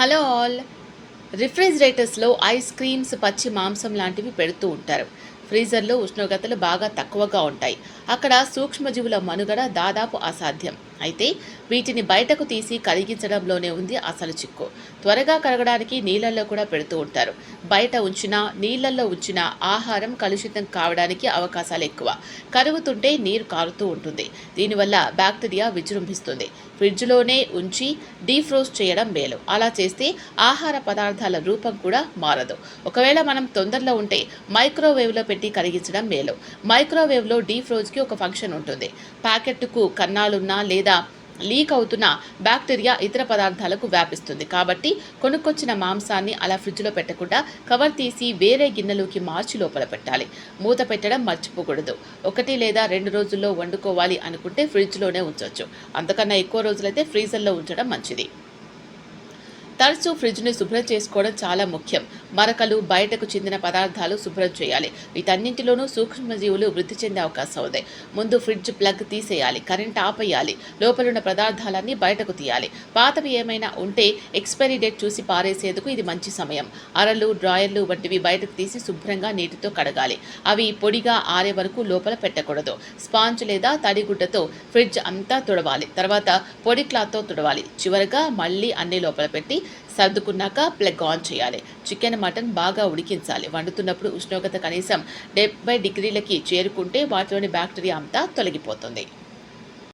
Hello all. రిఫ్రిజిరేటర్స్లో ice creams పచ్చి మాంసం లాంటివి పెడుతూ ఉంటారు. ఫ్రీజర్లో ఉష్ణోగ్రతలు బాగా తక్కువగా ఉంటాయి. అక్కడ సూక్ష్మజీవుల మనుగడ దాదాపు అసాధ్యం. అయితే వీటిని బయటకు తీసి కరిగించడంలోనే ఉంది అసలు చిక్కు. త్వరగా కరగడానికి నీళ్ళల్లో కూడా పెడుతూ ఉంటారు. బయట ఉంచినా నీళ్ళల్లో ఉంచినా ఆహారం కలుషితం కావడానికి అవకాశాలు ఎక్కువ. కరుగుతుంటే నీరు కారుతూ ఉంటుంది. దీనివల్ల బ్యాక్టీరియా విజృంభిస్తుంది. ఫ్రిడ్జ్లోనే ఉంచి డీఫ్రోస్ట్ చేయడం మేలు. అలా చేస్తే ఆహార పదార్థాల రూపం కూడా మారదు. ఒకవేళ మనం తొందరలో ఉంటే మైక్రోవేవ్లో పెట్టి కరిగించడం మేలు. మైక్రోవేవ్లో డీఫ్రోజ్కి ఒక ఫంక్షన్ ఉంటుంది. ప్యాకెట్కు కన్నాలున్నా లేదా లీక్ అవుతున్న బ్యాక్టీరియా ఇతర పదార్థాలకు వ్యాపిస్తుంది. కాబట్టి కొనుక్కొచ్చిన మాంసాన్ని అలా ఫ్రిడ్జ్లో పెట్టకుండా కవర్ తీసి వేరే గిన్నెలోకి మార్చి లోపల పెట్టాలి. మూత పెట్టడం మర్చిపోకూడదు. ఒకటి లేదా రెండు రోజుల్లో వండుకోవాలి అనుకుంటే ఫ్రిడ్జ్లోనే ఉంచవచ్చు అంతకన్నా ఎక్కువ రోజులైతే ఫ్రీజర్లో ఉంచడం మంచిది. తరచూ ఫ్రిడ్జ్ని శుభ్రం చేసుకోవడం చాలా ముఖ్యం. మరకలు బయటకు చెందిన పదార్థాలు శుభ్రం చేయాలి. వీటన్నింటిలోనూ సూక్ష్మజీవులు వృద్ధి చెందే అవకాశం ఉంది. ముందు ఫ్రిడ్జ్ ప్లగ్ తీసేయాలి కరెంట్ ఆపేయాలి లోపలున్న పదార్థాలన్నీ బయటకు తీయాలి. పాతవి ఏమైనా ఉంటే ఎక్స్పైరీ డేట్ చూసి పారేసేందుకు ఇది మంచి సమయం. అరలు డ్రాయర్లు వంటివి బయటకు తీసి శుభ్రంగా నీటితో కడగాలి. అవి పొడిగా ఆరే వరకు లోపల పెట్టకూడదు. స్పాంజ్ లేదా తడిగుడ్డతో ఫ్రిడ్జ్ అంతా తుడవాలి. తర్వాత పొడి క్లాత్తో తుడవాలి. చివరగా మళ్ళీ అన్ని లోపల పెట్టి సర్దుకున్నాక ప్లగ్ ఆన్ చేయాలి. చికెన్ మటన్ బాగా ఉడికించాలి. వండుతున్నప్పుడు ఉష్ణోగ్రత కనీసం డెబ్బై డిగ్రీలకి చేరుకుంటే వాటిలోని బ్యాక్టీరియా అంతా తొలగిపోతుంది.